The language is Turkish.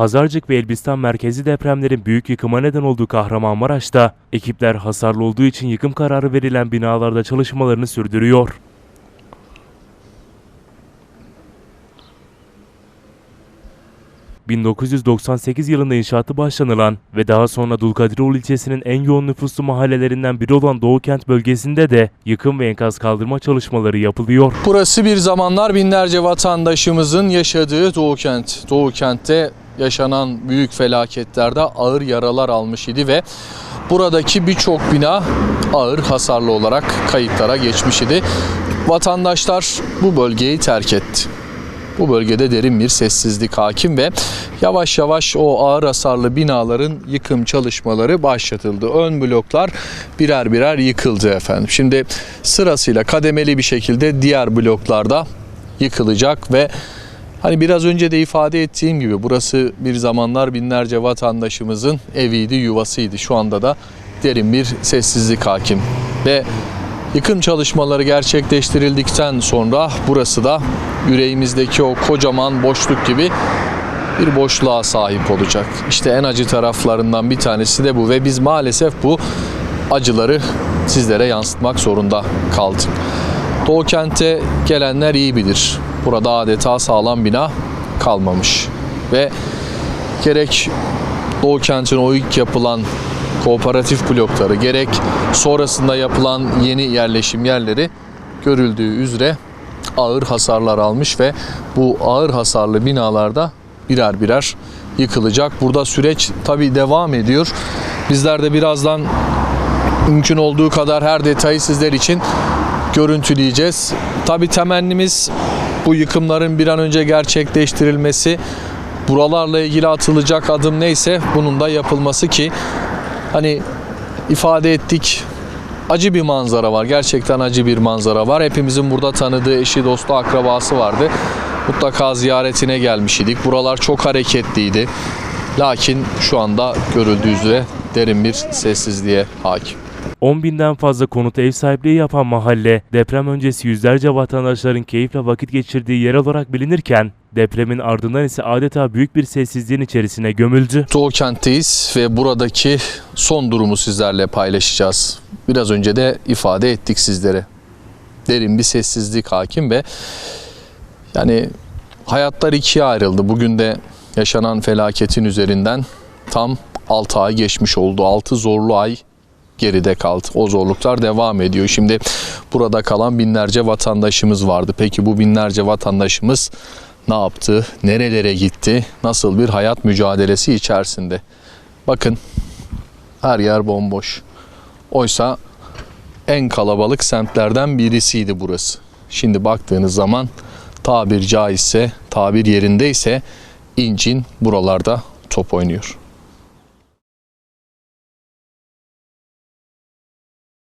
Pazarcık ve Elbistan merkezi depremlerin büyük yıkıma neden olduğu Kahramanmaraş'ta ekipler hasarlı olduğu için yıkım kararı verilen binalarda çalışmalarını sürdürüyor. ...1998 yılında inşaatı başlanılan ve daha sonra Dulkadiroğlu ilçesinin en yoğun nüfuslu mahallelerinden biri olan Doğu Kent bölgesinde de yıkım ve enkaz kaldırma çalışmaları yapılıyor. Burası bir zamanlar binlerce vatandaşımızın yaşadığı Doğu Kent. Doğu Kent'te yaşanan büyük felaketlerde ağır yaralar almış idi ve buradaki birçok bina ağır hasarlı olarak kayıtlara geçmiş idi. Vatandaşlar bu bölgeyi terk etti. Bu bölgede derin bir sessizlik hakim ve yavaş yavaş o ağır hasarlı binaların yıkım çalışmaları başlatıldı. Ön bloklar birer birer yıkıldı efendim. Şimdi sırasıyla kademeli bir şekilde diğer bloklarda yıkılacak ve hani biraz önce de ifade ettiğim gibi burası bir zamanlar binlerce vatandaşımızın eviydi, yuvasıydı. Şu anda da derin bir sessizlik hakim ve Yıkım çalışmaları gerçekleştirildikten sonra burası da yüreğimizdeki o kocaman boşluk gibi bir boşluğa sahip olacak. İşte en acı taraflarından bir tanesi de bu ve biz maalesef bu acıları sizlere yansıtmak zorunda kaldık. Doğu kente gelenler iyi bilir. Burada adeta sağlam bina kalmamış ve gerek Doğu kentin o ilk yapılan kooperatif blokları gerek sonrasında yapılan yeni yerleşim yerleri görüldüğü üzere ağır hasarlar almış ve bu ağır hasarlı binalarda birer birer yıkılacak. Burada süreç tabi devam ediyor. Bizler de birazdan mümkün olduğu kadar her detayı sizler için görüntüleyeceğiz. Tabi temennimiz bu yıkımların bir an önce gerçekleştirilmesi. Buralarla ilgili atılacak adım neyse bunun da yapılması ki hani ifade ettik acı bir manzara var. Gerçekten acı bir manzara var. Hepimizin burada tanıdığı eşi, dostu, akrabası vardı. Mutlaka ziyaretine gelmiş idik. Buralar çok hareketliydi. Lakin şu anda görüldüğü üzere derin bir sessizliğe hakim. 10 binden fazla konut ev sahipliği yapan mahalle, deprem öncesi yüzlerce vatandaşların keyifle vakit geçirdiği yer olarak bilinirken, depremin ardından ise adeta büyük bir sessizliğin içerisine gömüldü. Doğu kentteyiz ve buradaki son durumu sizlerle paylaşacağız. Biraz önce de ifade ettik sizlere. Derin bir sessizlik hakim ve yani hayatlar ikiye ayrıldı. Bugün de yaşanan felaketin üzerinden tam 6 ay geçmiş oldu. 6 zorlu ay geride kaldı. O zorluklar devam ediyor. Şimdi burada kalan binlerce vatandaşımız vardı. Peki bu binlerce vatandaşımız ne yaptı? Nerelere gitti? Nasıl bir hayat mücadelesi içerisinde? Bakın her yer bomboş. Oysa en kalabalık semtlerden birisiydi burası. Şimdi baktığınız zaman tabir caizse, tabir yerindeyse incin buralarda top oynuyor.